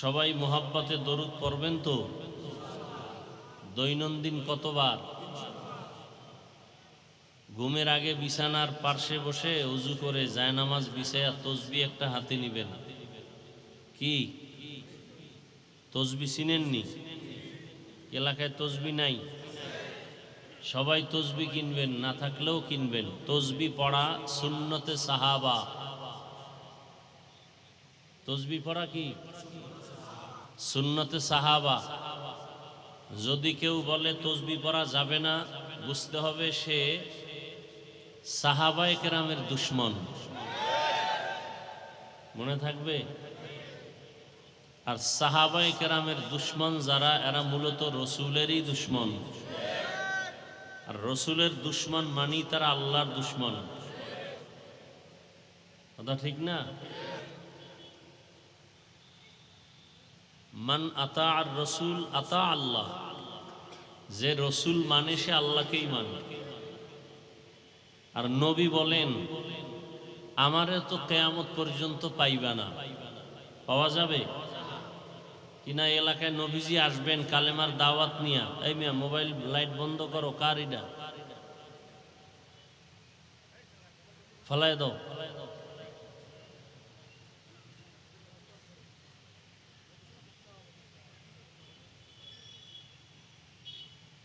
সবাই মোহাব্বতে দরুদ পড়বেন তো? দৈনন্দিন কতবার? ঘুমের আগে বিছানার পার্শ্বে বসে উজু করে জায়নামাজ বিছায়া তসবি একটা হাতে নিবেন। কি? তসবি চিনেননি? এলাকায় তসবি নাই? সবাই তসবি কিনবেন, না থাকলেও কিনবেন। তসবি পড়া সুন্নতে সাহাবা। তসবি পড়া কি? সুন্নতে সাহাবা। যদি কেউ বলে তসবি পড়া যাবে না, বুঝতে হবে সে সাহাবায় কেরামের দুশ্মন। মনে থাকবে? আর সাহাবায় কেরামের দুশ্মন যারা, এরা মূলত রসুলেরই দুশ্মন। আর রসুলের দুশ্মন মানি তারা আল্লাহর দুশ্মন। কথা ঠিক না? মান আতা আর রসুল আতা আল্লাহ। যে রসুল মানে সে আল্লাহকেই মানে। আর নবী বলেন, আমারে তো কেয়ামত পর্যন্ত পাইবা না। পাওয়া যাবে? কিনা এলাকায় নবীজি আসবেন কালেমার দাওয়াত নিয়া? এই মিয়া, মোবাইল লাইট বন্ধ করো, কার এটা? ফলাই দাও।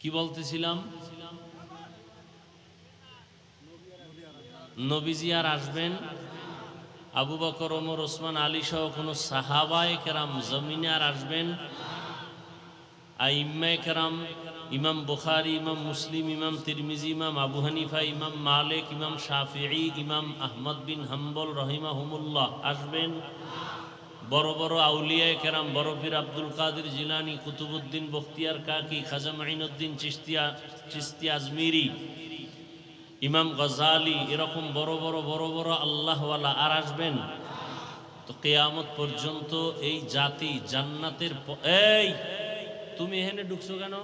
কি বলতেছিলাম? নবীজি আর আসবেন। আবু বকর, ওমর, ওসমান, আলী সহ কোনো সাহাবায় কেরাম জমিনে আর আসবেন। আর ইম্মায় কেরাম, ইমাম বুখারি, ইমাম মুসলিম, ইমাম তিরমিজি, ইমাম আবু হানিফা, ইমাম মালিক, ইমাম শাফিঈ, ইমাম আহমদ বিন হাম্বল রহিমাহুমুল্লাহ আসবেন। বড় বড় আউলিয়ায় কেরাম, বড় পীর আব্দুল কাদের জিলানি কুতুবুদ্দিন বখতিয়ার কাকি, খাজা মাইনুদ্দিন চিস্তিয়া চিস্তি আজমিরি, ইমাম গজালি, এরকম বড় বড় বড় বড় আল্লাহওয়ালা আর আসবেন? তো কেয়ামত পর্যন্ত এই জাতি জান্নাতের এই, তুমি এখানে ঢুকছো কেন?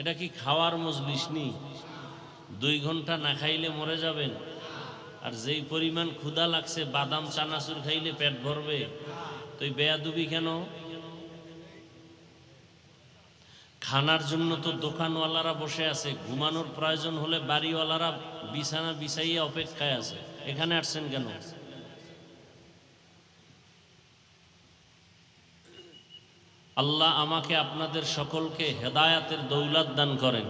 এটা কি খাওয়ার মজলিস নি? দুই ঘণ্টা না খাইলে মরে যাবেন? আর যেই পরিমাণ ক্ষুধা লাগছে, বাদাম, চানাচুর খাইলে পেট ভরবে। তো এই বেয়াদুবি কেন? খানার জন্য তো দোকানওয়ালারা বসে আছে। ঘুমানোর প্রয়োজন হলে বাড়িওয়ালারা বিছানা বিছাইয়া অপেক্ষায় আছে। এখানে আসছেন কেন? আল্লাহ আমাকে আপনাদের সকলকে হেদায়াতের দৌলাত দান করেন।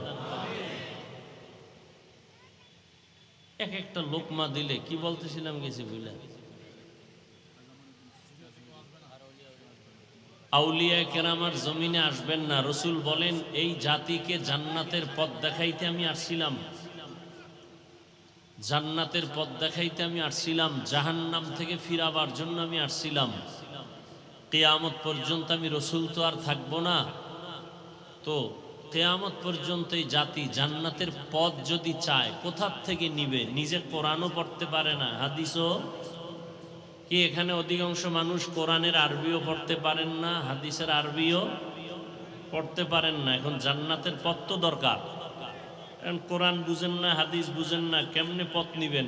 এক একটা লোকমা দিলে কি বলতেছিলাম গেছি বুঝলা আউলিয়া কেরামার জমিনে আসবেন না। রসুল বলেন, এই জাতিকে জান্নাতের পথ দেখাইতে আমি আসছিলাম। জান্নাতের পথ দেখাইতে আমি আসছিলাম। জাহান্নাম থেকে ফিরাবার জন্য আমি আসছিলাম। কেয়ামত পর্যন্ত আমি রসুল তো আর থাকব না। তো কেয়ামত পর্যন্ত এই জাতি জান্নাতের পথ যদি চায় কোথার থেকে নিবে? নিজে কোরআনও পড়তে পারে না। হাদিসও কি এখানে অধিকাংশ মানুষ কোরআনের আরবিও পড়তে পারেন না, হাদিসের আরবিও পড়তে পারেন না। এখন জান্নাতের পথ তো দরকার। এখন কোরআন বুঝেন না, হাদিস বুঝেন না, কেমনে পথ নিবেন?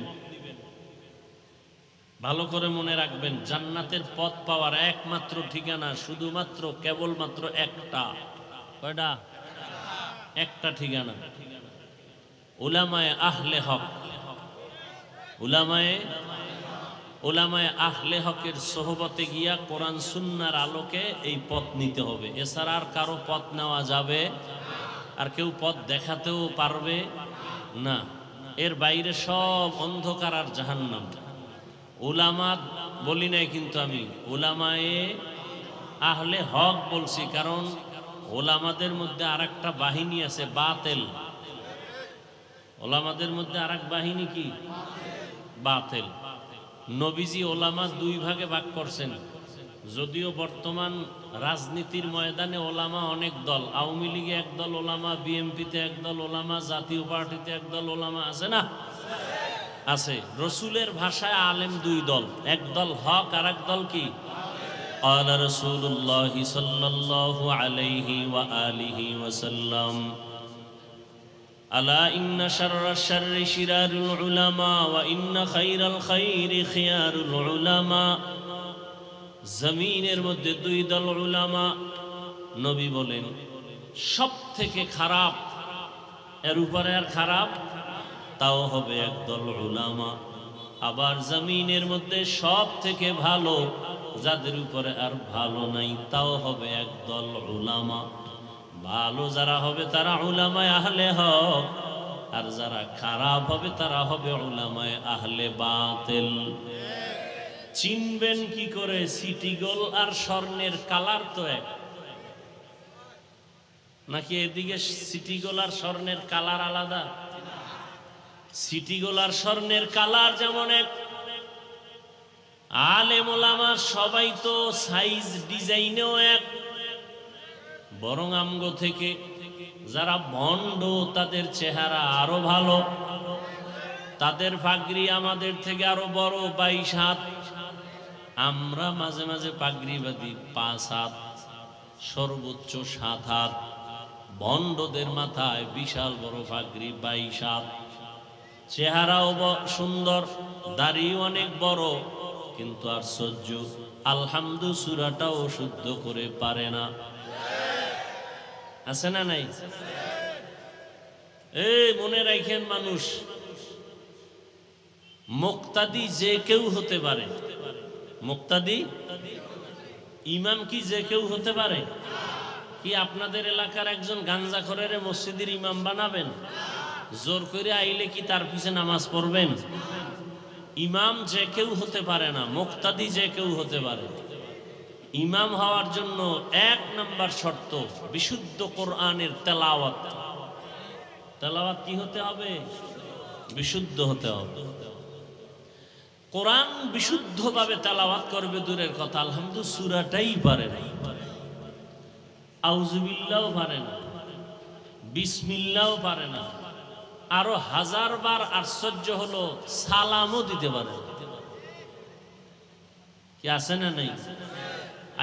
ভালো করে মনে রাখবেন, জান্নাতের পথ পাওয়ার একমাত্র ঠিকানা শুধুমাত্র, কেবলমাত্র একটা। কয়টা? একটা ঠিকানা। উলামায়ে আহলে হক। উলামায়ে ওলামায় আহলে হকের সোহবতে গিয়া কোরআন সুন্নার আলোকে এই পথ নিতে হবে। এছাড়া আর কারও পথ নেওয়া যাবে, আর কেউ পথ দেখাতেও পারবে না। এর বাইরে সব অন্ধকার আর জাহান্নাম। ওলামা বলি নাই কিন্তু আমি ওলামায়ে আহলে হক বলছি, কারণ ওলামাদের মধ্যে আর একটা বাহিনী আছে, বাতেল। ওলামাদের মধ্যে আর এক বাহিনী কি? বাতেল। নবীজি ওলামা দুই ভাগে ভাগ করছেন। যদিও বর্তমান রাজনীতির ময়দানে ওলামা অনেক দল, আওয়ামী লীগে একদল ওলামা বিএমপিতে একদল ওলামা, জাতীয় পার্টিতে একদল ওলামা আছে না? আছে। রসুলের ভাষায় আলেম দুই দল, এক দল হক আর এক দল কি? قال رسول الله صلى الله عليه وآله وسلم ألا إن شر الشر شرار العلماء وإن خير الخير خيار العلماء জমিনের মধ্যে দুই দল উলামা নবী বলেন সব থেকে খারাপ এর উপরে আর খারাপ তাও হবে একদল উলামা আবার জমিনের মধ্যে সব থেকে ভালো যাদের উপরে আর ভালো নাই, তাও হবে একদল উলামা। ভালো যারা হবে তারা উলামায় আহলে হক, আর যারা খারাপ হবে তারা হবে উলামায় আহলে বাতিল। চিনবেন কি করে, সিটি গোল আর স্বর্ণের কালার তো এক। নাকি এদিকে সিটি গোল আর স্বর্ণের কালার আলাদা? সিটি গোল আর স্বর্ণের কালার যেমন এক আলে মোলামা সবাই তো সাইজ ডিজাইনেও এক। বরং আমগো থেকে যারা ভণ্ড, তাদের চেহারা আরও ভালো। তাদের পাগড়ি আমাদের থেকে আরও বড়, বাইশ হাত। আমরা মাঝে মাঝে পাগড়ি বাঁধি পাঁচ হাত, সর্বোচ্চ সাত হাত। ভণ্ডদের মাথায় বিশাল বড় পাগড়ি, বাইশ হাত। চেহারাও সুন্দর দাড়ি অনেক বড়। কিন্তু আর সহ্য আলহামদু সুরাটাও শুদ্ধ করে পারে না। আছে না নাই? এই মনে রাখেন মানুষ, মুক্তাদি যে কেউ হতে পারে। মুক্তাদি? ইমাম কি যে কেউ হতে পারে? কি আপনাদের এলাকার একজন গাঞ্জা খরের মসজিদের ইমাম বানাবেন? জোর করে আইলে কি তার পিছে নামাজ পড়বেন? ইমাম যে কেউ হতে পারে না, মুক্তাদি যে কেউ হতে পারে। ইমাম হওয়ার জন্য এক নাম্বার শর্ত, বিশুদ্ধ কোরআনের তেলাওয়াত। তেলাওয়াত কি হতে হবে? বিশুদ্ধ হতে হবে। কোরআন বিশুদ্ধভাবে তেলাওয়াত করবে দূরের কথা আলহামদু সুরাটাই পারে না। আউজুবিল্লাও পারে না। বিসমিল্লাও পারে না। আরও হাজার বার আশ্চর্য হলো, সালামও দিতে পারে। কি আছে না নাই?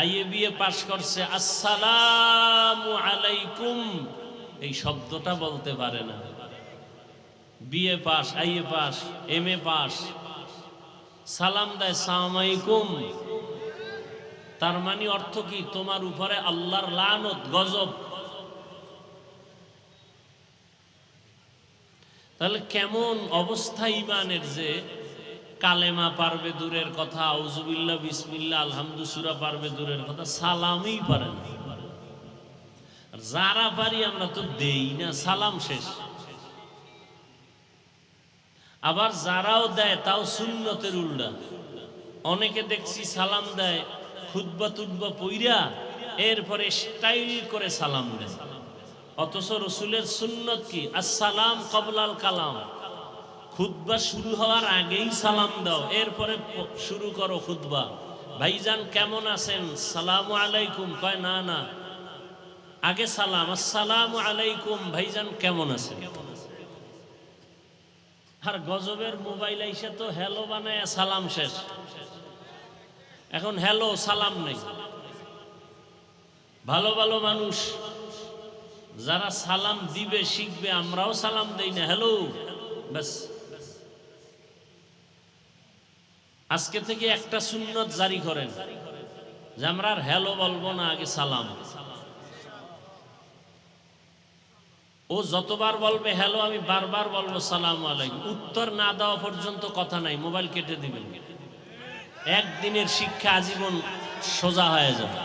আইএ বিএ পাশ করছে, আসসালামু আলাইকুম। এই শব্দটা বলতে পারে না। BA pass IA pass M A pass সালাম দেয় সালামাইকুম তার মানে অর্থ কি? তোমার উপরে আল্লাহর লানত, গজব। তাহলে কেমন অবস্থা ইমানের যে কালেমা পারবে দূরের কথা আউজুবিল্লা বিসমিল্লা আলহামদু সুরা পারবে দূরের কথা, সালামই পারে না। যারা পারি আমরা তো দেই না, সালাম শেষ। আবার যারাও দেয়, তাও সুন্নতের উল্টা। অনেকে দেখছি সালাম দেয় খুদ্া তুদ্া পইরা, এরপরে স্টাইল করে সালাম দেয়। অথচ রসুলের সুন্নত কি? আসসালাম কবলাল কালাম। খুতবা শুরু হওয়ার আগেই সালাম দাও, এরপরে শুরু করো খুতবা। ভাইজান কেমন আছেন? সালাম আলাইকুম। কয়, না না। আগে সালাম। আসসালাম আলাইকুম। ভাইজান কেমন আছেন? আর গজবের মোবাইল আইসে তো হ্যালো বানায় সালাম শেষ। এখন হ্যালো, সালাম নেই। ভালো ভালো মানুষ। যারা সালাম দিবে, শিখবে, আমরাও সালাম দেই না। হ্যালো আজকে থেকে একটা সুন্নত জারি করেন যে আমরা আর হ্যালো বলব না, আগে সালাম। ও যতবার বলবে হ্যালো, আমি বারবার বলব সালাম আলাইকুম। উত্তর না দেওয়া পর্যন্ত কথা নাই, মোবাইল কেটে দিবেন। একদিনের শিক্ষা আজীবন সোজা হয়ে যাবে।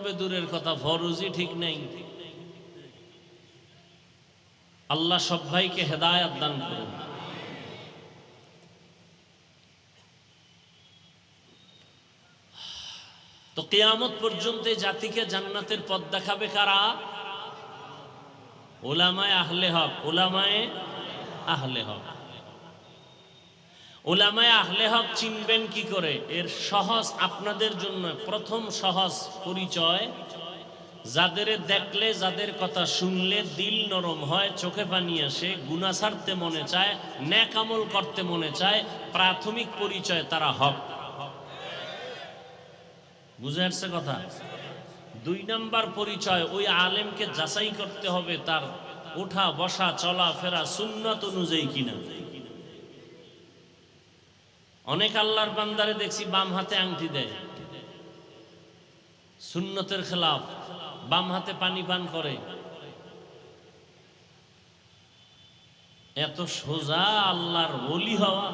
করবে দূরের কথা, ফরজই ঠিক নেই। আল্লাহ সব ভাইকে হেদায়াত দান করুন। তো কেয়ামত পর্যন্ত জাতিকে জান্নাতের পথ দেখাবে কারা? ওলামায় আহলে হক, ওলামায় আহলে হক। ওলামায় আহলে হক চিনবেন কি করে? এর সহজ আপনাদের জন্য প্রথম সহজ পরিচয়, যাদের দেখলে, যাদের কথা শুনলে দিল নরম হয়, চোখে পানি আসে গুনা ছাড়তে মনে চায়, ন্যাক আমল করতে মনে চায়, প্রাথমিক পরিচয় তারা হক। বুঝে আসছে কথা? দুই নাম্বার পরিচয়, ওই আলেমকে যাচাই করতে হবে তার ওঠা, বসা, চলা, ফেরা, সুন্নত অনুযায়ী কিনা। অনেক আল্লাহর বান্দারে দেখছি বাম হাতে আংটি দেয়। সুন্নতের খেলাফ, বাম হাতে পানি পান করে। এত সোজা আল্লাহর বলি হওয়া।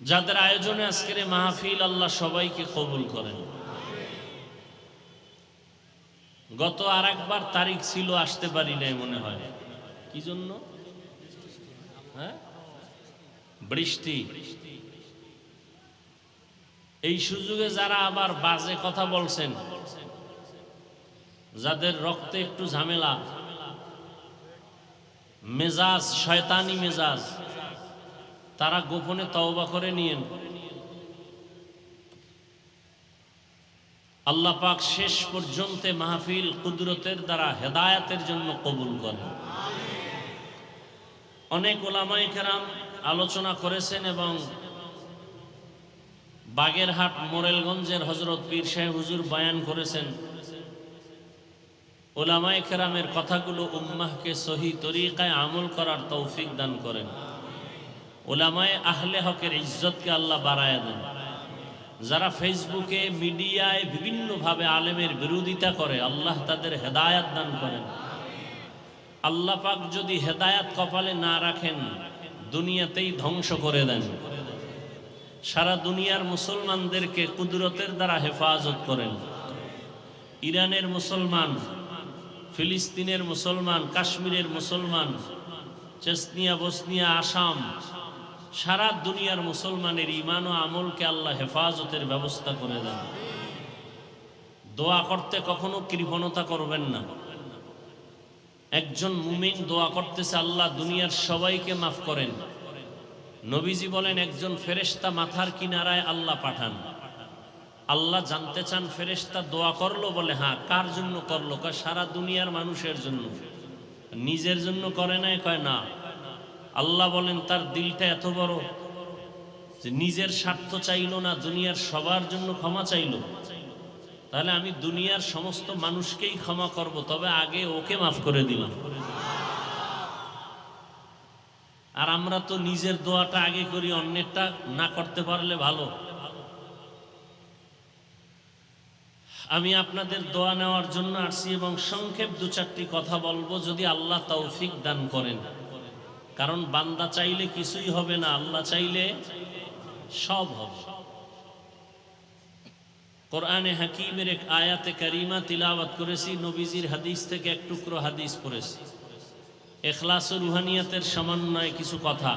যাদের আয়োজনে আজকের মাহফিল আল্লাহ সবাইকে কবুল করেন। গত আর তারিখ ছিল, আসতে পারি নাই মনে হয়। কি জন্য? হ্যাঁ? বৃষ্টি। এই সুযোগে যারা আবার বাজে কথা বলছেন, যাদের রক্তে একটু ঝামেলা, মেজাজ, শয়তানি মেজাজ, তারা গোপনে তওবা করে নিয়েন। আল্লাহ পাক শেষ পর্যন্ত মাহফিল কুদরতের দ্বারা হেদায়াতের জন্য কবুল করেন। অনেক ওলামাই কেরাম আলোচনা করেছেন এবং বাগেরহাট মোরেলগঞ্জের হজরত পীর সাহেব হুজুর বয়ান করেছেন। ওলামাই কেরামের কথাগুলো উম্মাহকে সহি তরিকায় আমল করার তৌফিক দান করেন। ওলামায় আহলে হকের ইজ্জতকে আল্লাহ বাড়ায় দেন। যারা ফেসবুকে, মিডিয়ায় বিভিন্নভাবে আলেমের বিরোধিতা করে, আল্লাহ তাদের হেদায়াত দান করেন। আল্লাহ পাক যদি হেদায়াত কপালে না রাখেন, দুনিয়াতেই ধ্বংস করে দেন। সারা দুনিয়ার মুসলমানদেরকে কুদরতের দ্বারা হেফাজত করেন। ইরানের মুসলমান, ফিলিস্তিনের মুসলমান, কাশ্মীরের মুসলমান, চেসনিয়া, বসনিয়া, আসাম, সারা দুনিয়ার মুসলমানের ইমান ও আমলকে আল্লাহ হেফাজতের ব্যবস্থা করে দেন। দোয়া করতে কখনো কৃপণতা করবেন না। একজন মুমিন দোয়া করতেছে, আল্লাহ দুনিয়ার সবাইকে মাফ করেন। নবীজি বলেন, একজন ফেরেশতা মাথার কিনারায় আল্লাহ পাঠান। আল্লাহ জানতে চান ফেরেশতা দোয়া করল বলে হ্যাঁ কার জন্য করল? কয়, সারা দুনিয়ার মানুষের জন্য। নিজের জন্য করে নাই, কয়, না। আল্লাহ বলেন, তার দিলটা এত বড় যে নিজের স্বার্থ চাইলো না, দুনিয়ার সবার জন্য ক্ষমা চাইলো। তাহলে আমি দুনিয়ার সমস্ত মানুষকেই ক্ষমা করব, তবে আগে ওকে মাফ করে দিলাম। আর আমরা তো নিজের দোয়াটা আগে করি, অন্যেরটা না করতে পারলে ভালো। আমি আপনাদের দোয়া নেওয়ার জন্য আসছি এবং সংক্ষেপ দু চারটি কথা বলব, যদি আল্লাহ তৌফিক দান করেন। কারণ বান্দা চাইলে কিছুই হবে না, আল্লাহ চাইলে সব হবে। কোরআনে হাকিমের এক আয়াতে কারিমা তিলাওয়াত করেছি নবীজির হাদিস থেকে এক টুকরো হাদিস পড়েছি এখলাস ও রুহানিয়াতের সমন্বয়ে কিছু কথা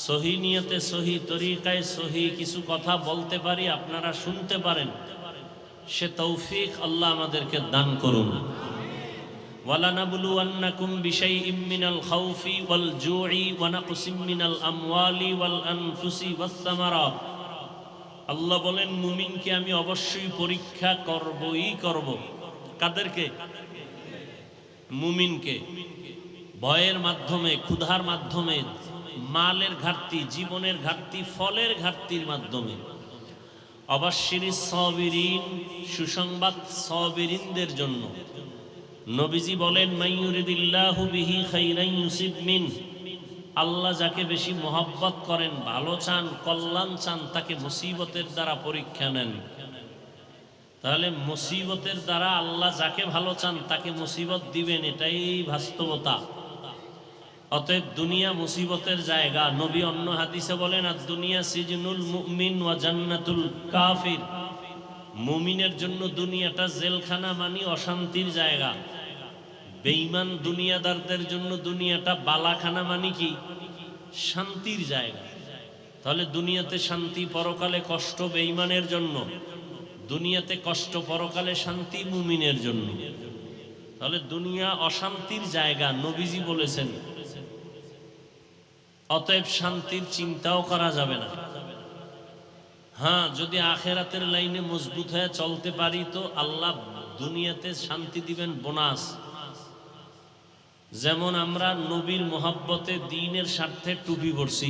সহি নিয়তে সহি তরিকায় সহি কিছু কথা বলতে পারি আপনারা শুনতে পারেন সে তৌফিক আল্লাহ আমাদেরকে দান করুন ولنبلونكم بشيء من الخوف والجوع ونقص من الأموال والأنفس والثمرات আল্লাহ বলেন, মুমিনকে আমি অবশ্যই পরীক্ষা করবই করব। কাদেরকে? মুমিনকে। ভয়ের মাধ্যমে, ক্ষুধার মাধ্যমে, মালের ঘাটতি, জীবনের ঘাটতি, ফলের ঘাটতির মাধ্যমে। অবশ্যই সবিরিন, সুসংবাদ সবিরিনদের জন্য। নবীজি বলেন, মাইয়ুরিদিল্লাহু বিহি খাইরান ইউসিব মিন। আল্লাহ যাকে বেশি মোহাব্বত করেন, ভালো চান, কল্যাণ চান, তাকে মুসিবতের দ্বারা পরীক্ষা নেন। তাহলে মুসিবতের দ্বারা আল্লাহ যাকে ভালো চান, তাকে মুসিবত দিবেন, এটাই বাস্তবতা। অতএব দুনিয়া মুসিবতের জায়গা। নবী অন্য হাদিসে বলেন, আর দুনিয়া সিজনুল মুমিন ওয়া জান্নাতুল কাফির। মুমিনের জন্য দুনিয়াটা জেলখানা মানি অশান্তির জায়গা। বেঈমান দুনিয়াদারদের জন্য দুনিয়াটা বালাখানা মানে কি? শান্তির জায়গা। তাহলে দুনিয়াতে শান্তি পরকালে কষ্ট বেঈমানের জন্য, দুনিয়াতে কষ্ট পরকালে শান্তি মুমিনের জন্য। তাহলে দুনিয়া অশান্তির জায়গা, নবীজি বলেছেন। অতএব শান্তির চিন্তাও করা যাবে না। হ্যাঁ যদি আখেরাতের লাইনে মজবুত হয়ে চলতে পারি তো আল্লাহ দুনিয়াতে শান্তি দিবেন বোনাস। যেমন আমরা নবীর মোহাব্বতে দিনের স্বার্থে টুপি পরছি,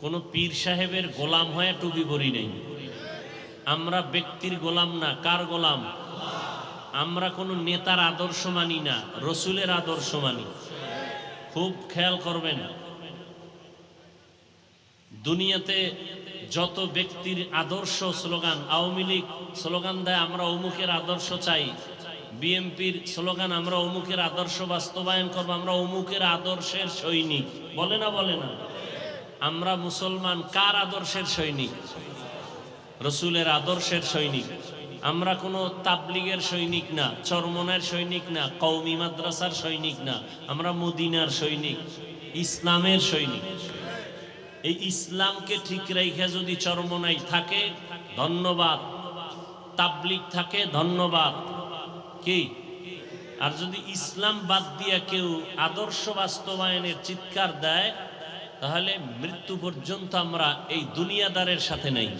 কোনো পীর সাহেবের গোলাম হয়ে টুপি পরি নেই। আমরা ব্যক্তির গোলাম না, কার গোলাম? আমরা কোনো নেতার আদর্শ মানি না, রসুলের আদর্শ মানি। খুব খেয়াল করবেন, দুনিয়াতে যত ব্যক্তির আদর্শ স্লোগান, আওয়ামী লীগ স্লোগান দেয়, আমরা অমুকের আদর্শ চাই। বিএমপির স্লোগান, আমরা অমুকের আদর্শ বাস্তবায়ন করব, আমরা অমুকের আদর্শের সৈনিক। বলে না বলে না? আমরা মুসলমান কার আদর্শের সৈনিক? রসুলের আদর্শের সৈনিক। আমরা কোনো তাবলিগের সৈনিক না, চরমনের সৈনিক না কৌমি মাদ্রাসার সৈনিক না, আমরা মদিনার সৈনিক, ইসলামের সৈনিক। এই ইসলামকে ঠিক রেখে যদি চরমনাই থাকে, ধন্যবাদ। তাবলিগ থাকে, ধন্যবাদ। কি আর যদি ইসলাম বাদ দিয়া কেউ আদর্শ বাস্তবায়নের চিৎকার দেয়, তাহলে মৃত্যু পর্যন্ত আমরা এই দুনিয়াদারের সাথে নেই।